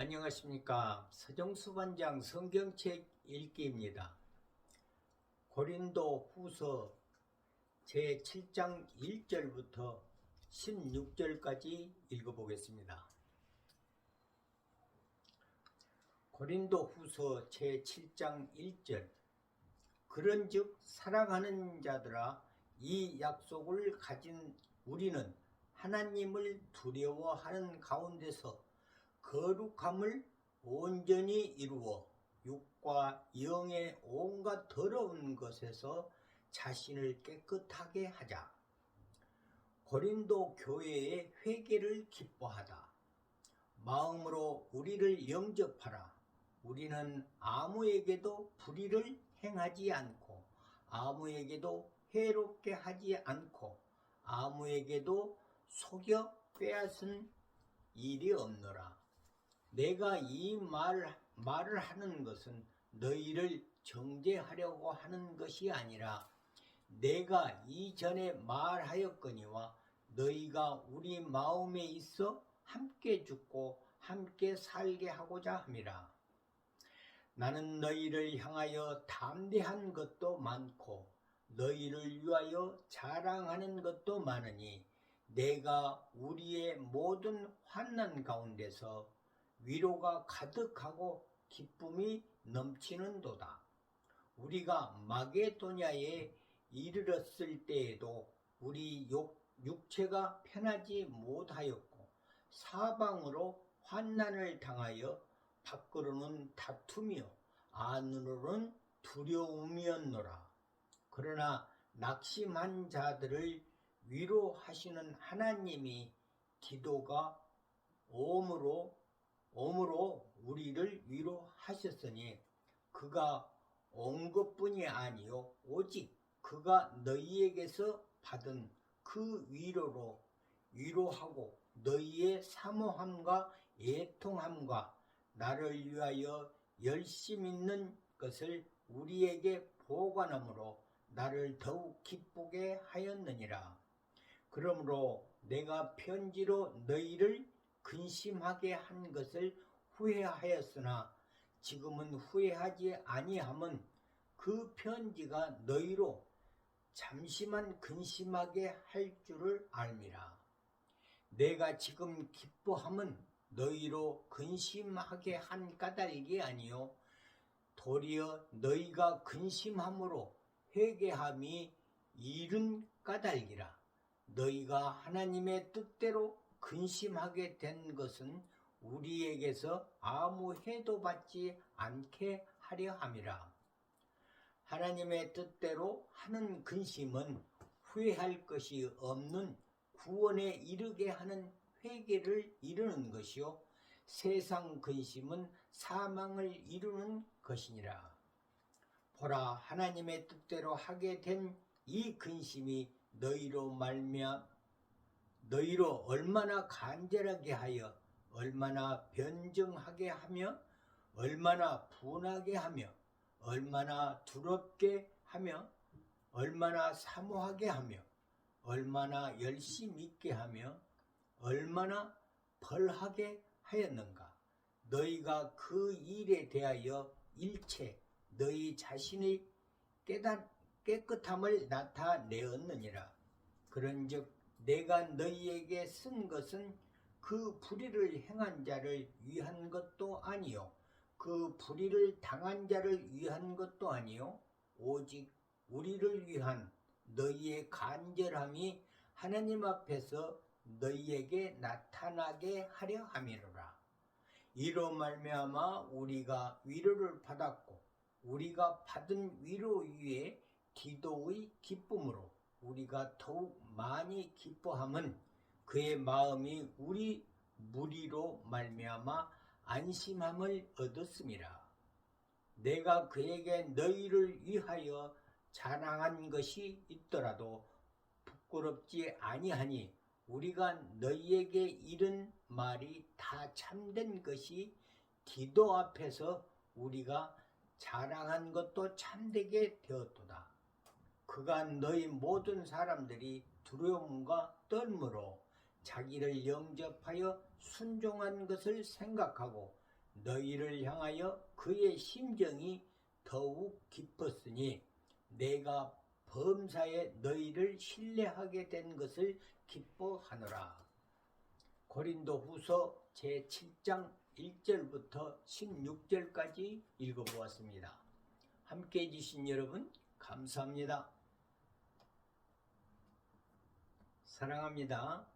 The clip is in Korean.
안녕하십니까. 서정수 반장 성경책 읽기입니다. 고린도 후서 제7장 1절부터 16절까지 읽어보겠습니다. 고린도 후서 제7장 1절 그런즉 사랑하는 자들아 이 약속을 가진 우리는 하나님을 두려워하는 가운데서 거룩함을 온전히 이루어 육과 영의 온갖 더러운 것에서 자신을 깨끗하게 하자. 고린도 교회의 회개를 기뻐하다. 마음으로 우리를 영접하라. 우리는 아무에게도 불의를 행하지 않고 아무에게도 해롭게 하지 않고 아무에게도 속여 빼앗은 일이 없노라. 내가 이 말, 말을 하는 것은 너희를 정죄하려고 하는 것이 아니라 내가 이전에 말하였거니와 너희가 우리 마음에 있어 함께 죽고 함께 살게 하고자 함이라. 나는 너희를 향하여 담대한 것도 많고 너희를 위하여 자랑하는 것도 많으니 내가 우리의 모든 환난 가운데서 위로가 가득하고 기쁨이 넘치는 도다. 우리가 마게도냐에 이르렀을 때에도 우리 육, 육체가 편하지 못하였고 사방으로 환난을 당하여 밖으로는 다툼이요 안으로는 두려움이었노라. 그러나 낙심한 자들을 위로하시는 하나님이 기도가 오므로 오므로 우리를 위로하셨으니 그가 온 것뿐이 아니요 오직 그가 너희에게서 받은 그 위로로 위로하고 너희의 사모함과 애통함과 나를 위하여 열심 있는 것을 우리에게 보관함으로 나를 더욱 기쁘게 하였느니라. 그러므로 내가 편지로 너희를 근심하게 한 것을 후회하였으나 지금은 후회하지 아니함은 그 편지가 너희로 잠시만 근심하게 할 줄을 알미라. 내가 지금 기뻐함은 너희로 근심하게 한 까닭이 아니요 도리어 너희가 근심함으로 회개함이 이른 까닭이라. 너희가 하나님의 뜻대로 근심하게 된 것은 우리에게서 아무 해도 받지 않게 하려 함이라. 하나님의 뜻대로 하는 근심은 후회할 것이 없는 구원에 이르게 하는 회개를 이루는 것이요 세상 근심은 사망을 이루는 것이니라. 보라 하나님의 뜻대로 하게 된 이 근심이 너희로 말미암 너희로 얼마나 간절하게 하여 얼마나 변정하게 하며 얼마나 분하게 하며 얼마나 두렵게 하며 얼마나 사모하게 하며 얼마나 열심 있게 하며 얼마나 벌하게 하였는가. 너희가 그 일에 대하여 일체 너희 자신의 깨끗함을 나타내었느니라. 그런즉 내가 너희에게 쓴 것은 그 불의를 행한 자를 위한 것도 아니요 그 불의를 당한 자를 위한 것도 아니요 오직 우리를 위한 너희의 간절함이 하나님 앞에서 너희에게 나타나게 하려 함이로라. 이로 말미암아 우리가 위로를 받았고 우리가 받은 위로 위에 기도의 기쁨으로 우리가 더욱 많이 기뻐함은 그의 마음이 우리 무리로 말미암아 안심함을 얻었음이라. 내가 그에게 너희를 위하여 자랑한 것이 있더라도 부끄럽지 아니하니 우리가 너희에게 이른 말이 다 참된 것이 기도 앞에서 우리가 자랑한 것도 참되게 되었도다. 그가 너희 모든 사람들이 두려움과 떨므로 자기를 영접하여 순종한 것을 생각하고 너희를 향하여 그의 심정이 더욱 깊었으니 내가 범사에 너희를 신뢰하게 된 것을 기뻐하노라. 고린도 후서 제7장 1절부터 16절까지 읽어보았습니다. 함께 해주신 여러분, 감사합니다. 사랑합니다.